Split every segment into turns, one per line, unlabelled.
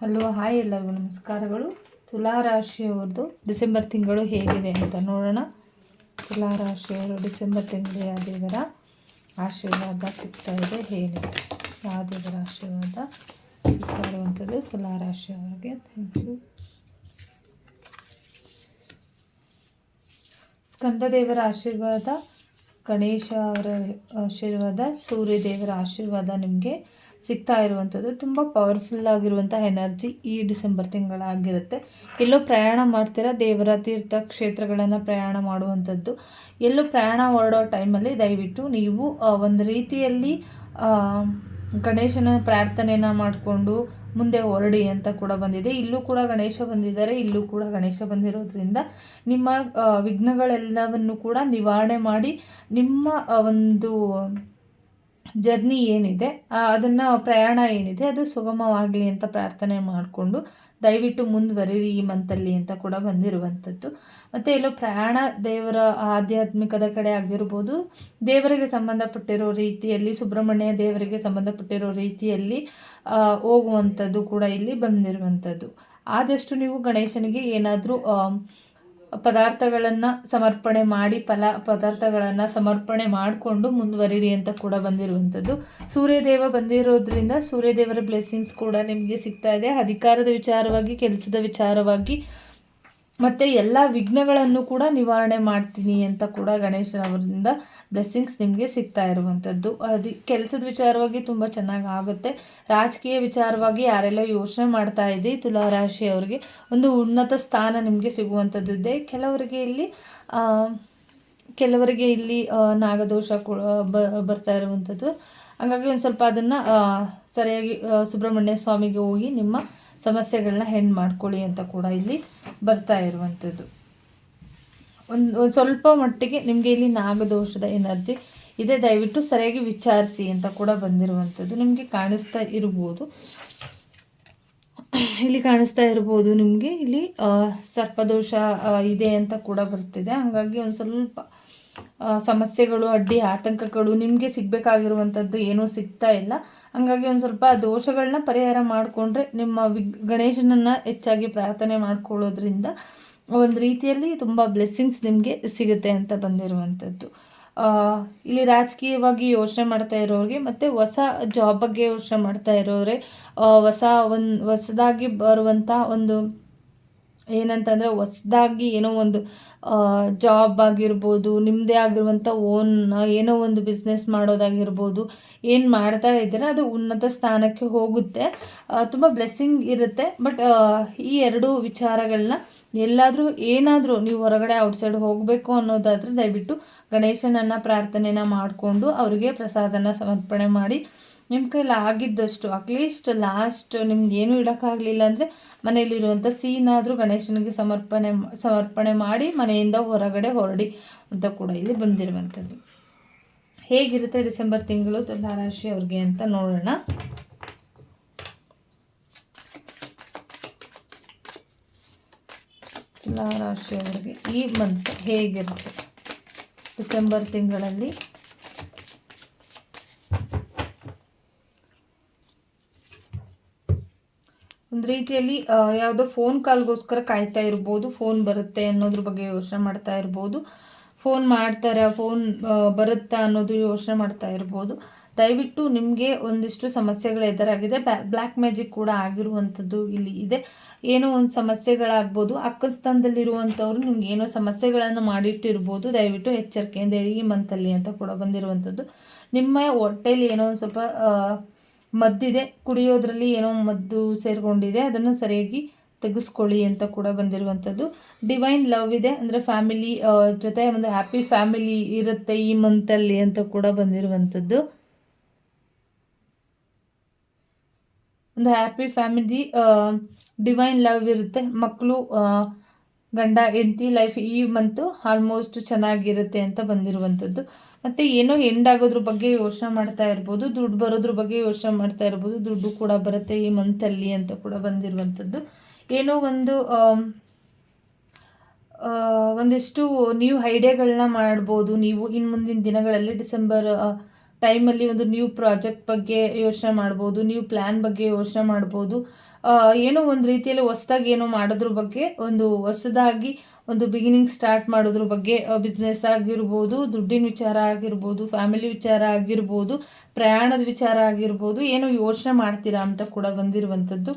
Hello, hi ಎಲ್ಲರಿಗೂ ನಮಸ್ಕಾರಗಳು. ತುಲಾ ರಾಶಿಯವ್ರದ್ದು December ತಿಂಗಳು ಹೇಗಿದೆ ಅಂತ ನೋಡೋಣ. ತುಲಾ ರಾಶಿಯವರು ಡಿಸೆಂಬರ್ ತಿಂಗಳು ದೇವರ ಆಶೀರ್ವಾದ ಸಿಗ್ತಾ ಇದೆ. ಹೇಗೆ? ಯಾವ ದೇವರ ಆಶೀರ್ವಾದ ಸಿಗ್ತಾ ಇರುವಂಥದ್ದು ತುಲಾ ರಾಶಿಯವರಿಗೆ ಥ್ಯಾಂಕ್ ಯು ಸ್ಕಂದ ದೇವರ ಆಶೀರ್ವಾದ, ಗಣೇಶ ಅವರ ಆಶೀರ್ವಾದ ಸೂರ್ಯ ದೇವರ ಆಶೀರ್ವಾದ ನಿಮಗೆ. ಸಿಗ್ತಾ ಇರುವಂಥದ್ದು, ತುಂಬ ಪವರ್ಫುಲ್ ಆಗಿರುವಂಥ ಎನರ್ಜಿ ಈ ಡಿಸೆಂಬರ್ ತಿಂಗಳಾಗಿರುತ್ತೆ. ಎಲ್ಲೋ ಪ್ರಯಾಣ ಮಾಡ್ತೀರಾ? ದೇವರ ತೀರ್ಥ ಕ್ಷೇತ್ರಗಳನ್ನು ಪ್ರಯಾಣ ಮಾಡುವಂಥದ್ದು. ಎಲ್ಲೋ ಪ್ರಯಾಣ ಹೊರಡೋ ಟೈಮಲ್ಲಿ ದಯವಿಟ್ಟು ನೀವು ಒಂದು ರೀತಿಯಲ್ಲಿ ಗಣೇಶನ ಪ್ರಾರ್ಥನೆಯನ್ನು ಮಾಡಿಕೊಂಡು ಮುಂದೆ ಹೊರಡಿ ಅಂತ ಕೂಡ ಬಂದಿದೆ. ಇಲ್ಲೂ ಕೂಡ ಗಣೇಶ ಬಂದಿದ್ದಾರೆ, ಇಲ್ಲೂ ಕೂಡ ಗಣೇಶ ಬಂದಿರೋದ್ರಿಂದ ನಿಮ್ಮ ವಿಘ್ನಗಳೆಲ್ಲವನ್ನು ಕೂಡ ನಿವಾರಣೆ ಮಾಡಿ ನಿಮ್ಮ ಒಂದು ಜರ್ನಿ ಏನಿದೆ ಅದನ್ನು ಪ್ರಯಾಣ ಏನಿದೆ, ಅದು ಸುಗಮವಾಗಲಿ ಅಂತ ಪ್ರಾರ್ಥನೆ ಮಾಡಿಕೊಂಡು ದಯವಿಟ್ಟು ಮುಂದುವರಿರಿ ಈ ಮಂತಲ್ಲಿ ಅಂತ ಕೂಡ ಬಂದಿರುವಂಥದ್ದು. ಮತ್ತು ಎಲ್ಲೋ ಪ್ರಯಾಣ ದೇವರ ಆಧ್ಯಾತ್ಮಿಕದ ಕಡೆ ಆಗಿರ್ಬೋದು, ದೇವರಿಗೆ ಸಂಬಂಧಪಟ್ಟಿರೋ ರೀತಿಯಲ್ಲಿ, ಸುಬ್ರಹ್ಮಣ್ಯ ದೇವರಿಗೆ ಸಂಬಂಧಪಟ್ಟಿರೋ ರೀತಿಯಲ್ಲಿ ಹೋಗುವಂಥದ್ದು ಕೂಡ ಇಲ್ಲಿ ಬಂದಿರುವಂಥದ್ದು. ಆದಷ್ಟು ನೀವು ಗಣೇಶನಿಗೆ ಏನಾದರೂ ಪದಾರ್ಥಗಳನ್ನು ಸಮರ್ಪಣೆ ಮಾಡಿ, ಫಲ ಪದಾರ್ಥಗಳನ್ನು ಸಮರ್ಪಣೆ ಮಾಡಿಕೊಂಡು ಮುಂದುವರಿರಿ ಅಂತ ಕೂಡ ಬಂದಿರುವಂಥದ್ದು. ಸೂರ್ಯದೇವ ಬಂದಿರೋದ್ರಿಂದ ಸೂರ್ಯದೇವರ ಬ್ಲೆಸ್ಸಿಂಗ್ಸ್ ಕೂಡ ನಿಮಗೆ ಸಿಗ್ತಾ ಇದೆ. ಅಧಿಕಾರದ ವಿಚಾರವಾಗಿ, ಕೆಲಸದ ವಿಚಾರವಾಗಿ ಮತ್ತು ಎಲ್ಲ ವಿಘ್ನಗಳನ್ನು ಕೂಡ ನಿವಾರಣೆ ಮಾಡ್ತೀನಿ ಅಂತ ಕೂಡ ಗಣೇಶನವರಿಂದ ಬ್ಲೆಸ್ಸಿಂಗ್ಸ್ ನಿಮಗೆ ಸಿಗ್ತಾ ಇರುವಂಥದ್ದು ಅದು, ಕೆಲಸದ ವಿಚಾರವಾಗಿ ತುಂಬ ಚೆನ್ನಾಗಿ ಆಗುತ್ತೆ. ರಾಜಕೀಯ ವಿಚಾರವಾಗಿ ಯಾರೆಲ್ಲ ಯೋಚನೆ ಮಾಡ್ತಾ ಇದ್ರಿ ತುಲಾರಾಶಿಯವರಿಗೆ ಒಂದು ಉನ್ನತ ಸ್ಥಾನ ನಿಮಗೆ ಸಿಗುವಂಥದ್ದು ಇದೆ ಕೆಲವರಿಗೆ ಇಲ್ಲಿ ಕೆಲವರಿಗೆ ಇಲ್ಲಿ ನಾಗದೋಷ ಬರ್ತಾ ಇರುವಂಥದ್ದು ಹಾಗಾಗಿ ಒಂದು ಸ್ವಲ್ಪ ಅದನ್ನು ಸರಿಯಾಗಿ ಸುಬ್ರಹ್ಮಣ್ಯ ಸ್ವಾಮಿಗೆ ಹೋಗಿ ನಿಮ್ಮ ಸಮಸ್ಯೆಗಳನ್ನ ಹೆಣ್ಣು ಮಾಡ್ಕೊಳ್ಳಿ ಅಂತ ಕೂಡ ಇಲ್ಲಿ ಬರ್ತಾ ಇರುವಂಥದ್ದು. ಒಂದು ಸ್ವಲ್ಪ ಮಟ್ಟಿಗೆ ನಿಮಗೆ ಇಲ್ಲಿ ನಾಗದೋಷದ ಎನರ್ಜಿ ಇದೆ, ದಯವಿಟ್ಟು ಸರಿಯಾಗಿ ವಿಚಾರಿಸಿ ಅಂತ ಕೂಡ ಬಂದಿರುವಂಥದ್ದು ನಿಮಗೆ ಕಾಣಿಸ್ತಾ ಇರ್ಬೋದು. ಇಲ್ಲಿ ಕಾಣಿಸ್ತಾ ಇರ್ಬೋದು ನಿಮಗೆ, ಇಲ್ಲಿ ಸರ್ಪದೋಷ ಇದೆ ಅಂತ ಕೂಡ ಬರ್ತಿದೆ. ಹಾಗಾಗಿ ಒಂದು ಸ್ವಲ್ಪ ಸಮಸ್ಯೆಗಳು, ಅಡ್ಡಿ, ಆತಂಕಗಳು ನಿಮಗೆ ಸಿಗಬೇಕಾಗಿರುವಂಥದ್ದು ಏನೂ ಸಿಗ್ತಾ ಇಲ್ಲ. ಹಂಗಾಗಿ ಒಂದು ಸ್ವಲ್ಪ ದೋಷಗಳನ್ನ ಪರಿಹಾರ ಮಾಡಿಕೊಂಡ್ರೆ ನಿಮ್ಮ ವಿಗ್, ಗಣೇಶನನ್ನು ಹೆಚ್ಚಾಗಿ ಪ್ರಾರ್ಥನೆ ಮಾಡ್ಕೊಳ್ಳೋದ್ರಿಂದ ಒಂದು ರೀತಿಯಲ್ಲಿ ತುಂಬ ಬ್ಲೆಸ್ಸಿಂಗ್ಸ್ ನಿಮಗೆ ಸಿಗುತ್ತೆ ಅಂತ ಬಂದಿರುವಂಥದ್ದು. ಇಲ್ಲಿ ರಾಜಕೀಯವಾಗಿ ಯೋಚನೆ ಮಾಡ್ತಾ ಇರೋರಿಗೆ ಮತ್ತು ಹೊಸ ಜಾಬ್ ಬಗ್ಗೆ ಯೋಚನೆ ಮಾಡ್ತಾ ಇರೋರೆ ಹೊಸ ಒಂದು, ಹೊಸದಾಗಿ ಬರುವಂಥ ಒಂದು ಏನಂತಂದರೆ ಹೊಸ್ದಾಗಿ ಏನೋ ಒಂದು ಜಾಬ್ ಆಗಿರ್ಬೋದು ನಿಮ್ಮದೇ ಆಗಿರುವಂಥ ಓನ್ ಏನೋ ಒಂದು ಬಿಸ್ನೆಸ್ ಮಾಡೋದಾಗಿರ್ಬೋದು, ಏನು ಮಾಡ್ತಾ ಇದ್ದೀರ, ಅದು ಉನ್ನತ ಸ್ಥಾನಕ್ಕೆ ಹೋಗುತ್ತೆ. ತುಂಬ ಬ್ಲೆಸ್ಸಿಂಗ್ ಇರುತ್ತೆ. ಬಟ್ ಈ ಎರಡು ವಿಚಾರಗಳನ್ನ ಎಲ್ಲಾದರೂ ಏನಾದರೂ ನೀವು ಹೊರಗಡೆ ಔಟ್ಸೈಡ್ ಹೋಗಬೇಕು ಅನ್ನೋದಾದರೆ ದಯವಿಟ್ಟು ಗಣೇಶನನ್ನು ಪ್ರಾರ್ಥನೆನ ಮಾಡಿಕೊಂಡು ಅವರಿಗೆ ಪ್ರಸಾದನ ಸಮರ್ಪಣೆ ಮಾಡಿ ನಿಮ್ಮ ಕೈಲಿ ಆಗಿದ್ದಷ್ಟು ಅಟ್ಲೀಸ್ಟ್ ಲಾಸ್ಟ್ ನಿಮ್ಗೆ ಏನೂ ಇಡೋಕ್ಕಾಗಲಿಲ್ಲ ಅಂದರೆ ಮನೆಯಲ್ಲಿರುವಂಥ ಸೀನಾದರೂ ಗಣೇಶನಿಗೆ ಸಮರ್ಪಣೆ ಸಮರ್ಪಣೆ ಮಾಡಿ ಮನೆಯಿಂದ ಹೊರಗಡೆ ಹೊರಡಿ ಅಂತ ಕೂಡ ಇಲ್ಲಿ ಬಂದಿರುವಂಥದ್ದು. ಹೇಗಿರುತ್ತೆ ಡಿಸೆಂಬರ್ ತಿಂಗಳು ತುಲಾ ರಾಶಿ ಅವ್ರಿಗೆ ಅಂತ ನೋಡೋಣ. ತುಲಾ ರಾಶಿಯವರಿಗೆ ಈ ಮಂತ್ ಹೇಗಿರುತ್ತೆ? ಡಿಸೆಂಬರ್ ತಿಂಗಳಲ್ಲಿ ರೀತಿಯಲ್ಲಿ ಯಾವುದೋ ಫೋನ್ ಕಾಲ್ಗೋಸ್ಕರ ಕಾಯ್ತಾ ಇರ್ಬೋದು ಫೋನ್ ಬರುತ್ತೆ ಅನ್ನೋದ್ರ ಬಗ್ಗೆ ಯೋಚನೆ ಮಾಡ್ತಾ ಇರ್ಬೋದು. ಫೋನ್ ಮಾಡ್ತಾರೆ ಫೋನ್ ಬರುತ್ತಾ ಅನ್ನೋದು ಯೋಚನೆ ಮಾಡ್ತಾ ಇರ್ಬೋದು. ದಯವಿಟ್ಟು ನಿಮಗೆ ಒಂದಿಷ್ಟು ಸಮಸ್ಯೆಗಳು ಎದುರಾಗಿದೆ. ಬ್ಲ್ಯಾಕ್ ಮ್ಯಾಜಿಕ್ ಕೂಡ ಆಗಿರುವಂಥದ್ದು ಇಲ್ಲಿ ಇದೆ. ಏನೋ ಒಂದು ಸಮಸ್ಯೆಗಳಾಗ್ಬೋದು ಅಕ್ಕಸ್ಥಾನದಲ್ಲಿರುವಂಥವ್ರು ನಿಮ್ಗೆ ಏನೋ ಸಮಸ್ಯೆಗಳನ್ನು ಮಾಡಿಟ್ಟಿರ್ಬೋದು. ದಯವಿಟ್ಟು ಎಚ್ಚರಿಕೆಯಿಂದ ಈ ಮಂತಲ್ಲಿ ಅಂತ ಕೂಡ ಬಂದಿರುವಂಥದ್ದು. ನಿಮ್ಮ ಹೊಟ್ಟೆಯಲ್ಲಿ ಏನೋ ಒಂದು ಸ್ವಲ್ಪ ಮದ್ದಿದೆ. ಕುಡಿಯೋದ್ರಲ್ಲಿ ಏನೋ ಮದ್ದು ಸೇರಿಕೊಂಡಿದೆ. ಅದನ್ನು ಸರಿಯಾಗಿ ತೆಗೆಸ್ಕೊಳ್ಳಿ ಅಂತ ಕೂಡ ಬಂದಿರುವಂಥದ್ದು. ಡಿವೈನ್ ಲವ್ ಇದೆ. ಅಂದರೆ ಫ್ಯಾಮಿಲಿ ಜೊತೆ ಒಂದು ಹ್ಯಾಪಿ ಫ್ಯಾಮಿಲಿ ಇರುತ್ತೆ ಈ ಮಂತಲ್ಲಿ ಅಂತ ಕೂಡ ಬಂದಿರುವಂಥದ್ದು. ಒಂದು ಹ್ಯಾಪಿ ಫ್ಯಾಮಿಲಿ ಡಿವೈನ್ ಲವ್ ಇರುತ್ತೆ. ಮಕ್ಕಳು ಗಂಡ, ಹೆಂಡತಿ ಲೈಫ್ ಈ ಮಂತು ಆಲ್ಮೋಸ್ಟ್ ಚೆನ್ನಾಗಿರುತ್ತೆ ಅಂತ ಬಂದಿರುವಂಥದ್ದು. ಮತ್ತು ಏನೋ ಎಂಡ್ ಆಗೋದ್ರ ಬಗ್ಗೆ ಯೋಚನೆ ಮಾಡ್ತಾ ಇರ್ಬೋದು, ದುಡ್ಡು ಬರೋದ್ರ ಬಗ್ಗೆ ಯೋಚನೆ ಮಾಡ್ತಾ ಇರ್ಬೋದು, ದುಡ್ಡು ಕೂಡ ಬರುತ್ತೆ ಈ ಮಂತಲ್ಲಿ ಅಂತ ಕೂಡ ಬಂದಿರುವಂಥದ್ದು. ಏನೋ ಒಂದು ಒಂದಿಷ್ಟು ನೀವು ಐಡಿಯಾಗಳನ್ನ ಮಾಡ್ಬೋದು. ನೀವು ಇನ್ನು ಮುಂದಿನ ದಿನಗಳಲ್ಲಿ ಡಿಸೆಂಬರ್ ಟೈಮಲ್ಲಿ ಒಂದು ನ್ಯೂ ಪ್ರಾಜೆಕ್ಟ್ ಬಗ್ಗೆ ಯೋಚನೆ ಮಾಡ್ಬೋದು ನ್ಯೂ ಪ್ಲ್ಯಾನ್ ಬಗ್ಗೆ ಯೋಚನೆ ಮಾಡ್ಬೋದು. ಏನೋ ಒಂದು ರೀತಿಯಲ್ಲಿ ಹೊಸ್ದಾಗಿ ಏನೋ ಮಾಡೋದ್ರ ಬಗ್ಗೆ ಒಂದು ಹೊಸದಾಗಿ ಒಂದು ಬಿಗಿನಿಂಗ್ ಸ್ಟಾರ್ಟ್ ಮಾಡೋದ್ರ ಬಗ್ಗೆ ಬಿಸ್ನೆಸ್ ಆಗಿರ್ಬೋದು, ದುಡ್ಡಿನ ವಿಚಾರ ಆಗಿರ್ಬೋದು ಫ್ಯಾಮಿಲಿ ವಿಚಾರ ಆಗಿರ್ಬೋದು, ಪ್ರಯಾಣದ ವಿಚಾರ ಆಗಿರ್ಬೋದು, ಏನೋ ಯೋಚನೆ ಮಾಡ್ತೀರಾ ಅಂತ ಕೂಡ ಬಂದಿರುವಂಥದ್ದು.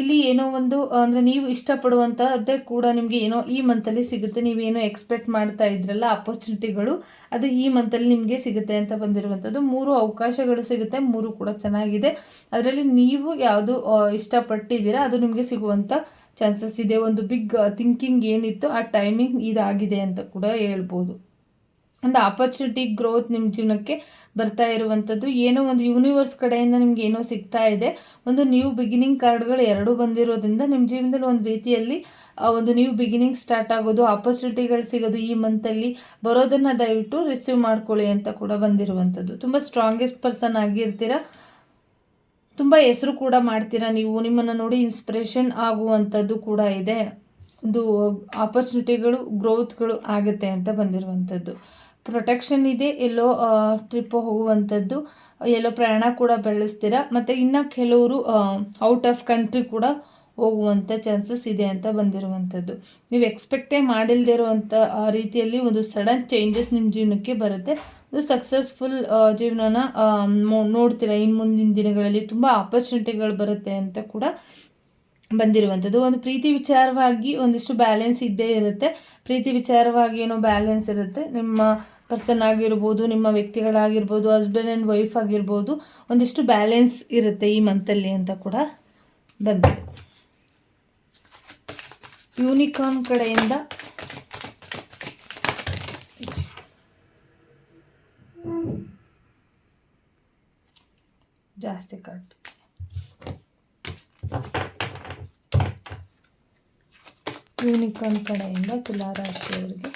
ಇಲ್ಲಿ ಏನೋ ಒಂದು ಅಂದರೆ ನೀವು ಇಷ್ಟಪಡುವಂಥದ್ದೇ ಕೂಡ ನಿಮಗೆ ಏನೋ ಈ ಮಂತಲ್ಲಿ ಸಿಗುತ್ತೆ. ನೀವೇನೋ ಎಕ್ಸ್ಪೆಕ್ಟ್ ಮಾಡ್ತಾ ಇದ್ರಲ್ಲ ಅಪರ್ಚುನಿಟಿಗಳು ಅದು ಈ ಮಂತಲ್ಲಿ ನಿಮಗೆ ಸಿಗುತ್ತೆ ಅಂತ ಬಂದಿರುವಂಥದ್ದು. ಮೂರು ಅವಕಾಶಗಳು ಸಿಗುತ್ತೆ, ಮೂರು ಕೂಡ ಚೆನ್ನಾಗಿದೆ. ಅದರಲ್ಲಿ ನೀವು ಯಾವುದು ಇಷ್ಟಪಟ್ಟಿದ್ದೀರಾ, ಅದು ನಿಮಗೆ ಸಿಗುವಂಥ ಚಾನ್ಸಸ್ ಇದೆ ಒಂದು ಬಿಗ್ ಥಿಂಕಿಂಗ್ ಏನಿತ್ತು ಆ ಟೈಮಿಂಗ್ ಇದಾಗಿದೆ ಅಂತ ಕೂಡ ಹೇಳ್ಬೋದು. ಒಂದು ಆಪರ್ಚುನಿಟಿ ಗ್ರೋತ್ ನಿಮ್ಮ ಜೀವನಕ್ಕೆ ಬರ್ತಾ ಇರುವಂಥದ್ದು. ಏನೋ ಒಂದು ಯೂನಿವರ್ಸ್ ಕಡೆಯಿಂದ ನಿಮ್ಗೆ ಏನೋ ಸಿಗ್ತಾ ಇದೆ. ಒಂದು ನ್ಯೂ ಬಿಗಿನಿಂಗ್ ಕಾರ್ಡ್ಗಳು ಎರಡೂ ಬಂದಿರೋದ್ರಿಂದ ನಿಮ್ಮ ಜೀವನದಲ್ಲಿ ಒಂದು ರೀತಿಯಲ್ಲಿ ಒಂದು ನ್ಯೂ ಬಿಗಿನಿಂಗ್ ಸ್ಟಾರ್ಟ್ ಆಗೋದು ಆಪರ್ಚುನಿಟಿಗಳು ಸಿಗೋದು ಈ ಮಂತಲ್ಲಿ ಬರೋದನ್ನು ದಯವಿಟ್ಟು ರಿಸೀವ್ ಮಾಡ್ಕೊಳ್ಳಿ ಅಂತ ಕೂಡ ಬಂದಿರುವಂಥದ್ದು. ತುಂಬ ಸ್ಟ್ರಾಂಗೆಸ್ಟ್ ಪರ್ಸನ್ ಆಗಿರ್ತೀರ. ತುಂಬ ಹೆಸರು ಕೂಡ ಮಾಡ್ತೀರಾ ನೀವು? ನಿಮ್ಮನ್ನು ನೋಡಿ ಇನ್ಸ್ಪಿರೇಷನ್ ಆಗುವಂಥದ್ದು ಕೂಡ ಇದೆ. ಒಂದು ಆಪರ್ಚುನಿಟಿಗಳು ಗ್ರೋತ್ಗಳು ಆಗುತ್ತೆ ಅಂತ ಬಂದಿರುವಂಥದ್ದು. ಪ್ರೊಟೆಕ್ಷನ್ ಇದೆ, ಎಲ್ಲೋ ಟ್ರಿಪ್ ಹೋಗುವಂಥದ್ದು, ಎಲ್ಲೋ ಪ್ರಯಾಣ ಕೂಡ ಬೆಳೆಸ್ತೀರಾ? ಮತ್ತು ಇನ್ನು ಕೆಲವರು ಔಟ್ ಆಫ್ ಕಂಟ್ರಿ ಕೂಡ ಹೋಗುವಂಥ ಚಾನ್ಸಸ್ ಇದೆ ಅಂತ ಬಂದಿರುವಂಥದ್ದು. ನೀವು ಎಕ್ಸ್ಪೆಕ್ಟೇ ಮಾಡಿಲ್ಲದೆ ಇರುವಂಥ ರೀತಿಯಲ್ಲಿ ಒಂದು ಸಡನ್ ಚೇಂಜಸ್ ನಿಮ್ಮ ಜೀವನಕ್ಕೆ ಬರುತ್ತೆ. ಸಕ್ಸಸ್ಫುಲ್ ಜೀವನನ ನೋಡ್ತೀರ. ಇನ್ನು ಮುಂದಿನ ದಿನಗಳಲ್ಲಿ ತುಂಬ ಆಪರ್ಚುನಿಟಿಗಳು ಬರುತ್ತೆ ಅಂತ ಕೂಡ ಬಂದಿರುವಂಥದ್ದು. ಒಂದು ಪ್ರೀತಿ ವಿಚಾರವಾಗಿ ಒಂದಿಷ್ಟು ಬ್ಯಾಲೆನ್ಸ್ ಇದ್ದೇ ಇರುತ್ತೆ. ಪ್ರೀತಿ ವಿಚಾರವಾಗಿ ಏನೋ ಬ್ಯಾಲೆನ್ಸ್ ಇರುತ್ತೆ. ನಿಮ್ಮ ಪರ್ಸನ್ ಆಗಿರ್ಬೋದು, ನಿಮ್ಮ ವ್ಯಕ್ತಿಗಳಾಗಿರ್ಬೋದು ಹಸ್ಬೆಂಡ್ ಆ್ಯಂಡ್ ವೈಫ್ ಆಗಿರ್ಬೋದು, ಒಂದಿಷ್ಟು ಬ್ಯಾಲೆನ್ಸ್ ಇರುತ್ತೆ ಈ ಮಂತಲ್ಲಿ ಅಂತ ಕೂಡ ಬಂದಿದೆ. ಯೂನಿಕಾರ್ನ್ ಕಡೆಯಿಂದ ಜಾಸ್ತಿ ಕಟ್. ಯೂನಿಕಾನ್ ಕಡೆಯಿಂದ ತುಲಾರಾಶಿಯವರಿಗೆ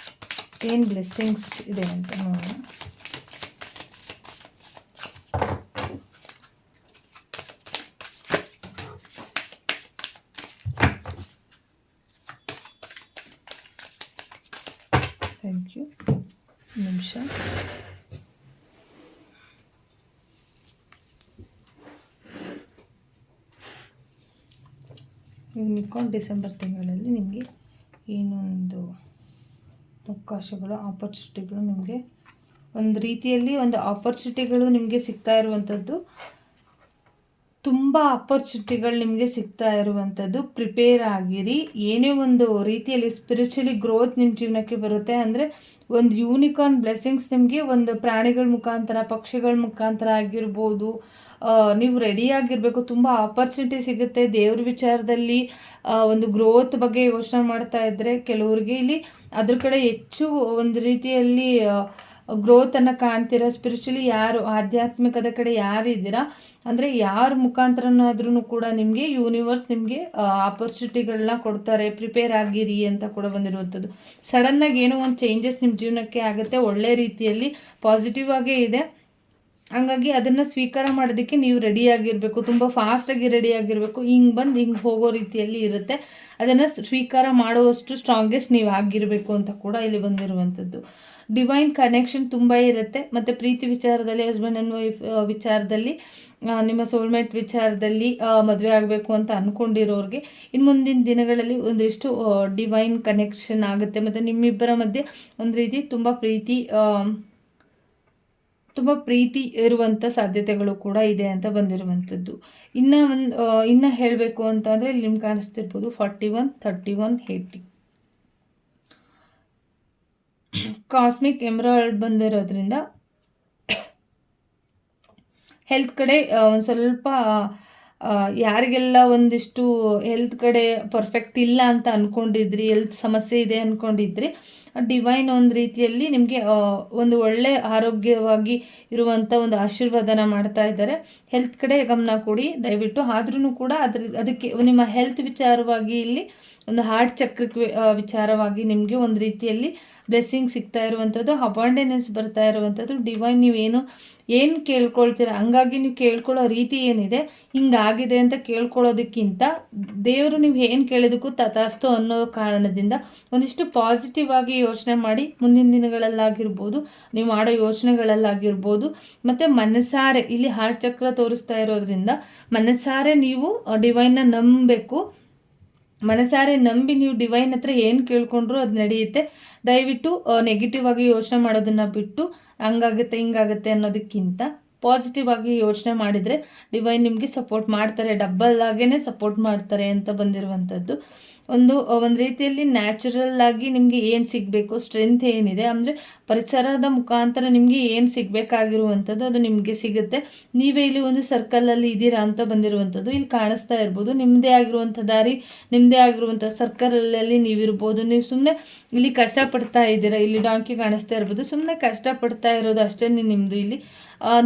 ಏನು ಬ್ಲೆಸ್ಸಿಂಗ್ಸ್ ಇದೆ ಅಂತ ನೋಡೋಣ. ಥ್ಯಾಂಕ್ ಯು ನಿಮಿಷ ಯೂನಿಕಾರ್ನ್ ಡಿಸೆಂಬರ್ ತಿಂಗಳಲ್ಲಿ ನಿಮಗೆ ಏನೊಂದು ಅವಕಾಶಗಳು ಆಪರ್ಚುನಿಟಿಗಳು ನಿಮಗೆ ಒಂದು ರೀತಿಯಲ್ಲಿ ಒಂದು ಆಪರ್ಚುನಿಟಿಗಳು ನಿಮಗೆ ಸಿಗ್ತಾ ಇರುವಂಥದ್ದು. ತುಂಬ ಅಪರ್ಚುನಿಟಿಗಳು ನಿಮಗೆ ಸಿಗ್ತಾ ಇರುವಂಥದ್ದು. ಪ್ರಿಪೇರ್ ಆಗಿರಿ. ಏನೇ ಒಂದು ರೀತಿಯಲ್ಲಿ ಸ್ಪಿರಿಚುಲಿ ಗ್ರೋತ್ ನಿಮ್ಮ ಜೀವನಕ್ಕೆ ಬರುತ್ತೆ ಅಂದರೆ ಒಂದು ಯೂನಿಕಾರ್ನ್ ಬ್ಲೆಸ್ಸಿಂಗ್ಸ್ ನಿಮಗೆ ಒಂದು ಪ್ರಾಣಿಗಳ ಮುಖಾಂತರ, ಪಕ್ಷಿಗಳ ಮುಖಾಂತರ ಆಗಿರ್ಬೋದು. ನೀವು ರೆಡಿಯಾಗಿರಬೇಕು ತುಂಬ ಆಪರ್ಚುನಿಟಿ ಸಿಗುತ್ತೆ. ದೇವ್ರ ವಿಚಾರದಲ್ಲಿ ಒಂದು ಗ್ರೋತ್ ಬಗ್ಗೆ ಯೋಚನೆ ಮಾಡ್ತಾ ಇದ್ದರೆ ಕೆಲವ್ರಿಗೆ ಇಲ್ಲಿ ಅದ್ರ ಕಡೆ ಹೆಚ್ಚು ಒಂದು ರೀತಿಯಲ್ಲಿ ಗ್ರೋತನ್ನು ಕಾಣ್ತೀರಾ? ಸ್ಪಿರಿಚುಲಿ ಯಾರು, ಆಧ್ಯಾತ್ಮಿಕದ ಕಡೆ ಯಾರಿದ್ದೀರಾ? ಅಂದರೆ ಯಾರ ಮುಖಾಂತರನಾದ್ರೂ ಕೂಡ ನಿಮಗೆ ಯೂನಿವರ್ಸ್ ನಿಮಗೆ ಆಪರ್ಚುನಿಟಿಗಳನ್ನ ಕೊಡ್ತಾರೆ. ಪ್ರಿಪೇರ್ ಆಗಿರಿ ಅಂತ ಕೂಡ ಬಂದಿರುವಂಥದ್ದು. ಸಡನ್ನಾಗಿ ಏನೋ ಒಂದು ಚೇಂಜಸ್ ನಿಮ್ಮ ಜೀವನಕ್ಕೆ ಆಗುತ್ತೆ. ಒಳ್ಳೆ ರೀತಿಯಲ್ಲಿ ಪಾಸಿಟಿವ್ ಆಗೇ ಇದೆ. ಹಂಗಾಗಿ ಅದನ್ನು ಸ್ವೀಕಾರ ಮಾಡೋದಕ್ಕೆ ನೀವು ರೆಡಿ ಆಗಿರಬೇಕು. ತುಂಬ ಫಾಸ್ಟಾಗಿ ರೆಡಿ ಆಗಿರಬೇಕು. ಹಿಂಗೆ ಬಂದು ಹಿಂಗೆ ಹೋಗೋ ರೀತಿಯಲ್ಲಿ ಇರುತ್ತೆ. ಅದನ್ನು ಸ್ವೀಕಾರ ಮಾಡುವಷ್ಟು ಸ್ಟ್ರಾಂಗೆಸ್ಟ್ ನೀವು ಆಗಿರಬೇಕು ಅಂತ ಕೂಡ ಇಲ್ಲಿ ಬಂದಿರುವಂಥದ್ದು. ಡಿವೈನ್ ಕನೆಕ್ಷನ್ ತುಂಬ ಇರುತ್ತೆ. ಮತ್ತು ಪ್ರೀತಿ ವಿಚಾರದಲ್ಲಿ ಹಸ್ಬೆಂಡ್ ಆ್ಯಂಡ್ ವೈಫ್ ವಿಚಾರದಲ್ಲಿ ನಿಮ್ಮ ಸೋಲ್ಮೇಟ್ ವಿಚಾರದಲ್ಲಿ ಮದುವೆ ಆಗಬೇಕು ಅಂತ ಅಂದ್ಕೊಂಡಿರೋರಿಗೆ ಇನ್ನು ಮುಂದಿನ ದಿನಗಳಲ್ಲಿ ಒಂದಿಷ್ಟು ಡಿವೈನ್ ಕನೆಕ್ಷನ್ ಆಗುತ್ತೆ. ಮತ್ತು ನಿಮ್ಮಿಬ್ಬರ ಮಧ್ಯೆ ಒಂದು ರೀತಿ ತುಂಬ ಪ್ರೀತಿ ತುಂಬ ಪ್ರೀತಿ ಇರುವಂಥ ಸಾಧ್ಯತೆಗಳು ಕೂಡ ಇದೆ ಅಂತ ಬಂದಿರುವಂಥದ್ದು. ಇನ್ನು ಒಂದು ಇನ್ನು ಹೇಳಬೇಕು ಅಂತ ಅಂದರೆ ಇಲ್ಲಿ ನಿಮ್ಗೆ ಕಾಣಿಸ್ತಿರ್ಬೋದು forty one thirty one eighty cosmic ಎಮ್ರಾಯ್ಡ್ ಬಂದಿರೋದ್ರಿಂದ ಹೆಲ್ತ್ ಕಡೆ ಒಂದು ಸ್ವಲ್ಪ ಯಾರಿಗೆಲ್ಲ ಒಂದಿಷ್ಟು ಹೆಲ್ತ್ ಕಡೆ ಪರ್ಫೆಕ್ಟ್ ಇಲ್ಲ ಅಂತ ಅಂದ್ಕೊಂಡಿದ್ರಿ ಹೆಲ್ತ್ ಸಮಸ್ಯೆ ಇದೆ ಅಂದ್ಕೊಂಡಿದ್ರಿ ಡಿವೈನ್ ಒಂದು ರೀತಿಯಲ್ಲಿ ನಿಮಗೆ ಒಂದು ಒಳ್ಳೆ ಆರೋಗ್ಯವಾಗಿ ಇರುವಂಥ ಒಂದು ಆಶೀರ್ವಾದನ ಮಾಡ್ತಾ ಇದ್ದಾರೆ. ಹೆಲ್ತ್ ಕಡೆ ಗಮನ ಕೊಡಿ, ದಯವಿಟ್ಟು. ಆದ್ರೂ ಕೂಡ ಅದ್ರ, ಅದಕ್ಕೆ ನಿಮ್ಮ ಹೆಲ್ತ್ ವಿಚಾರವಾಗಿ ಇಲ್ಲಿ ಒಂದು ಹಾರ್ಟ್ ಚಕ್ರಕ್ಕೆ ವಿಚಾರವಾಗಿ ನಿಮಗೆ ಒಂದು ರೀತಿಯಲ್ಲಿ ಬ್ಲೆಸ್ಸಿಂಗ್ ಸಿಗ್ತಾ ಇರುವಂಥದ್ದು ಅಬಾಂಡೆನೆನ್ಸ್ ಬರ್ತಾ ಇರುವಂಥದ್ದು. ಡಿವೈನ್ ನೀವೇನು ಏನು ಕೇಳ್ಕೊಳ್ತೀರ? ಹಂಗಾಗಿ ನೀವು ಕೇಳ್ಕೊಳ್ಳೋ ರೀತಿ ಏನಿದೆ, ಹಿಂಗಾಗಿದೆ ಅಂತ ಕೇಳ್ಕೊಳ್ಳೋದಕ್ಕಿಂತ ದೇವರು ನೀವು ಏನು ಕೇಳೋದಕ್ಕೂ ತಥಾಸ್ತು ಅನ್ನೋ ಕಾರಣದಿಂದ ಒಂದಿಷ್ಟು ಪಾಸಿಟಿವ್ ಆಗಿ ಯೋಚನೆ ಮಾಡಿ ಮುಂದಿನ ದಿನಗಳಲ್ಲಾಗಿರ್ಬೋದು, ನೀವು ಮಾಡೋ ಯೋಚನೆಗಳಲ್ಲಾಗಿರ್ಬೋದು, ಮತ್ತು ಮನಸಾರೆ, ಇಲ್ಲಿ ಹಾರ್ಟ್ ಚಕ್ರ ತೋರಿಸ್ತಾ ಇರೋದ್ರಿಂದ ಮನಸಾರೆ ನೀವು ಡಿವೈನ್ನ ನಂಬಬೇಕು. ಮನಸಾರೆ ನಂಬಿ ನೀವು ಡಿವೈನ್ ಹತ್ರ ಏನು ಕೇಳ್ಕೊಂಡ್ರು ಅದು ನಡೆಯುತ್ತೆ. ದಯವಿಟ್ಟು ನೆಗೆಟಿವ್ ಆಗಿ ಯೋಚನೆ ಮಾಡೋದನ್ನು ಬಿಟ್ಟು, ಹಂಗಾಗುತ್ತೆ, ಹಿಂಗಾಗುತ್ತೆ ಅನ್ನೋದಕ್ಕಿಂತ ಪಾಸಿಟಿವ್ ಆಗಿ ಯೋಚನೆ ಮಾಡಿದರೆ ಡಿವೈನ್ ನಿಮಗೆ ಸಪೋರ್ಟ್ ಮಾಡ್ತಾರೆ. ಡಬ್ಬಲ್ ಆಗೇ ಸಪೋರ್ಟ್ ಮಾಡ್ತಾರೆ ಅಂತ ಬಂದಿರುವಂಥದ್ದು. ಒಂದು ಒಂದು ರೀತಿಯಲ್ಲಿ ನ್ಯಾಚುರಲ್ ಆಗಿ ನಿಮಗೆ ಏನು ಸಿಗಬೇಕು ಸ್ಟ್ರೆಂತ್ ಏನಿದೆ, ಅಂದರೆ ಪರಿಸರದ ಮುಖಾಂತರ ನಿಮಗೆ ಏನು ಸಿಗಬೇಕಾಗಿರುವಂಥದ್ದು ಅದು ನಿಮಗೆ ಸಿಗುತ್ತೆ. ನೀವೇ ಇಲ್ಲಿ ಒಂದು ಸರ್ಕಲಲ್ಲಿ ಇದ್ದೀರಾ ಅಂತ ಬಂದಿರುವಂಥದ್ದು ಇಲ್ಲಿ ಕಾಣಿಸ್ತಾ ಇರ್ಬೋದು. ನಿಮ್ಮದೇ ಆಗಿರುವಂಥ ದಾರಿ ನಿಮ್ಮದೇ ಆಗಿರುವಂಥ ಸರ್ಕಲಲ್ಲಿ ನೀವಿರ್ಬೋದು. ನೀವು ಸುಮ್ಮನೆ ಇಲ್ಲಿ ಕಷ್ಟಪಡ್ತಾ ಇದ್ದೀರಾ, ಇಲ್ಲಿ ಡಾಂಕಿ ಕಾಣಿಸ್ತಾ ಇರ್ಬೋದು. ಸುಮ್ಮನೆ ಕಷ್ಟಪಡ್ತಾ ಇರೋದು ಅಷ್ಟೇ ನಿಮ್ಮದು ಇಲ್ಲಿ.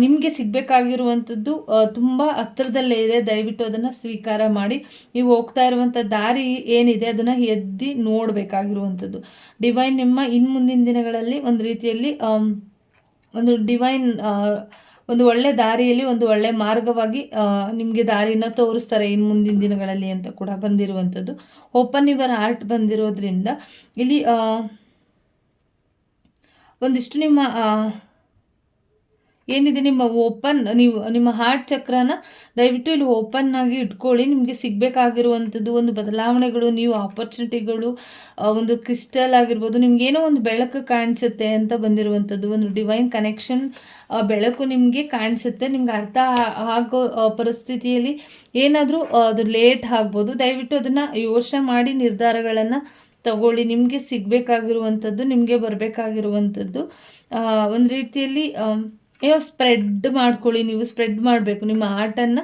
ನಿಮಗೆ ಸಿಗಬೇಕಾಗಿರುವಂಥದ್ದು ತುಂಬ ಹತ್ರದಲ್ಲೇ ಇದೆ. ದಯವಿಟ್ಟು ಅದನ್ನು ಸ್ವೀಕಾರ ಮಾಡಿ. ನೀವು ಹೋಗ್ತಾ ಇರುವಂಥ ದಾರಿ ಏನಿದೆ, ಅದನ್ನು ಎದ್ದಿ ನೋಡಬೇಕಾಗಿರುವಂಥದ್ದು. ಡಿವೈನ್ ನಿಮ್ಮ ಇನ್ನು ಮುಂದಿನ ದಿನಗಳಲ್ಲಿ ಒಂದು ರೀತಿಯಲ್ಲಿ ಒಂದು ಡಿವೈನ್ ಒಂದು ಒಳ್ಳೆ ದಾರಿಯಲ್ಲಿ, ಒಂದು ಒಳ್ಳೆ ಮಾರ್ಗವಾಗಿ ನಿಮಗೆ ದಾರಿನ ತೋರಿಸ್ತಾರೆ ಇನ್ನು ಮುಂದಿನ ದಿನಗಳಲ್ಲಿ ಅಂತ ಕೂಡ ಬಂದಿರುವಂಥದ್ದು. ಓಪನ್ ಇವರ್ ಆರ್ಟ್ ಬಂದಿರೋದ್ರಿಂದ ಇಲ್ಲಿ ಒಂದಿಷ್ಟು ನಿಮ್ಮ ಏನಿದೆ ನಿಮ್ಮ ಓಪನ್ ನೀವು, ನಿಮ್ಮ ಹಾರ್ಟ್ ಚಕ್ರನ ದಯವಿಟ್ಟು ಇಲ್ಲಿ ಓಪನ್ ಆಗಿ ಇಟ್ಕೊಳ್ಳಿ. ನಿಮಗೆ ಸಿಗಬೇಕಾಗಿರುವಂಥದ್ದು ಒಂದು ಬದಲಾವಣೆಗಳು, ನೀವು ಆಪರ್ಚುನಿಟಿಗಳು ಒಂದು ಕ್ರಿಸ್ಟಲ್ ಆಗಿರ್ಬೋದು, ನಿಮ್ಗೆ ಏನೋ ಒಂದು ಬೆಳಕು ಕಾಣಿಸುತ್ತೆ ಅಂತ ಬಂದಿರುವಂಥದ್ದು, ಒಂದು ಡಿವೈನ್ ಕನೆಕ್ಷನ್ ಬೆಳಕು ನಿಮಗೆ ಕಾಣಿಸುತ್ತೆ. ನಿಮ್ಗೆ ಅರ್ಥ ಆಗೋ ಪರಿಸ್ಥಿತಿಯಲ್ಲಿ ಏನಾದರೂ ಅದು ಲೇಟ್ ಆಗ್ಬೋದು. ದಯವಿಟ್ಟು ಅದನ್ನು ಯೋಚನೆ ಮಾಡಿ, ನಿರ್ಧಾರಗಳನ್ನು ತಗೊಳ್ಳಿ. ನಿಮಗೆ ಸಿಗಬೇಕಾಗಿರುವಂಥದ್ದು, ನಿಮಗೆ ಬರಬೇಕಾಗಿರುವಂಥದ್ದು ಒಂದು ರೀತಿಯಲ್ಲಿ ಏನೋ ಸ್ಪ್ರೆಡ್ ಮಾಡ್ಕೊಳ್ಳಿ, ನೀವು ಸ್ಪ್ರೆಡ್ ಮಾಡಬೇಕು. ನಿಮ್ಮ ಹಾರ್ಟನ್ನು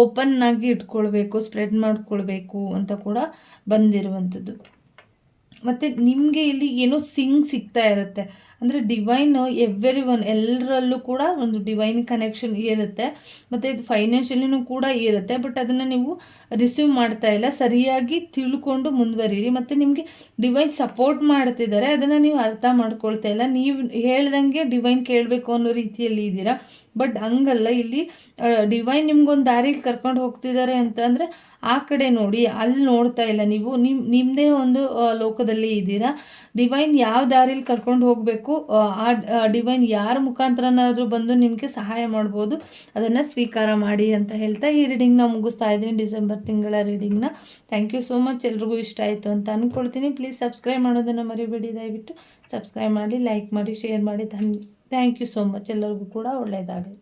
ಓಪನ್ನಾಗಿ ಇಟ್ಕೊಳ್ಬೇಕು ಸ್ಪ್ರೆಡ್ ಮಾಡ್ಕೊಳ್ಬೇಕು ಅಂತ ಕೂಡ ಬಂದಿರುವಂಥದ್ದು. ಮತ್ತು ನಿಮಗೆ ಇಲ್ಲಿ ಏನೋ ಸಿಂಗ್ ಸಿಗ್ತಾ ಇರುತ್ತೆ. ಅಂದರೆ ಡಿವೈನ್ ಎವ್ರಿ ಒನ್ ಎಲ್ಲರಲ್ಲೂ ಕೂಡ ಒಂದು ಡಿವೈನ್ ಕನೆಕ್ಷನ್ ಇರುತ್ತೆ. ಮತ್ತು ಇದು ಫೈನಾನ್ಷಿಯಲಿನೂ ಕೂಡ ಇರುತ್ತೆ. ಬಟ್ ಅದನ್ನು ನೀವು ರಿಸೀವ್ ಮಾಡ್ತಾ ಇಲ್ಲ. ಸರಿಯಾಗಿ ತಿಳ್ಕೊಂಡು ಮುಂದುವರಿರಿ. ಮತ್ತು ನಿಮಗೆ ಡಿವೈನ್ ಸಪೋರ್ಟ್ ಮಾಡ್ತಿದ್ದಾರೆ. ಅದನ್ನು ನೀವು ಅರ್ಥ ಮಾಡ್ಕೊಳ್ತಾ ಇಲ್ಲ. ನೀವು ಹೇಳ್ದಂಗೆ ಡಿವೈನ್ ಕೇಳಬೇಕು ಅನ್ನೋ ರೀತಿಯಲ್ಲಿ ಇದ್ದೀರಾ. ಬಟ್ ಹಂಗಲ್ಲ. ಇಲ್ಲಿ ಡಿವೈನ್ ನಿಮ್ಗೊಂದು ದಾರಿಗೆ ಕರ್ಕೊಂಡು ಹೋಗ್ತಿದ್ದಾರೆ ಅಂತಂದರೆ ಆ ಕಡೆ ನೋಡಿ, ಅಲ್ಲಿ ನೋಡ್ತಾ ಇಲ್ಲ ನೀವು. ನಿಮ್ಮ ನಿಮ್ಮದೇ ಒಂದು ಲೋಕದಲ್ಲಿ ಇದ್ದೀರಾ. ಡಿವೈನ್ ಯಾವ ದಾರಿಲಿ ಕರ್ಕೊಂಡು ಹೋಗಬೇಕು, ಆ ಡಿವೈನ್ ಯಾರ ಮುಖಾಂತರನಾದರೂ ಬಂದು ನಿಮಗೆ ಸಹಾಯ ಮಾಡ್ಬೋದು. ಅದನ್ನು ಸ್ವೀಕಾರ ಮಾಡಿ ಅಂತ ಹೇಳ್ತಾ ಈ ರೀಡಿಂಗ್ನ ಮುಗಿಸ್ತಾ ಇದ್ದೀನಿ ಡಿಸೆಂಬರ್ ತಿಂಗಳ ರೀಡಿಂಗ್ನ ಥ್ಯಾಂಕ್ ಯು ಸೋ ಮಚ್ ಎಲ್ರಿಗೂ ಇಷ್ಟ ಆಯಿತು ಅಂತ ಅಂದ್ಕೊಳ್ತೀನಿ ಪ್ಲೀಸ್ ಸಬ್ಸ್ಕ್ರೈಬ್ ಮಾಡೋದನ್ನು ಮರಿಬೇಡಿ. ದಯವಿಟ್ಟು ಸಬ್ಸ್ಕ್ರೈಬ್ ಮಾಡಿ ಲೈಕ್ ಮಾಡಿ ಶೇರ್ ಮಾಡಿ. ಥ್ಯಾಂಕ್ ಯು ಸೋ ಮಚ್ ಎಲ್ಲರಿಗೂ ಕೂಡ ಒಳ್ಳೆಯದಾಗಲಿ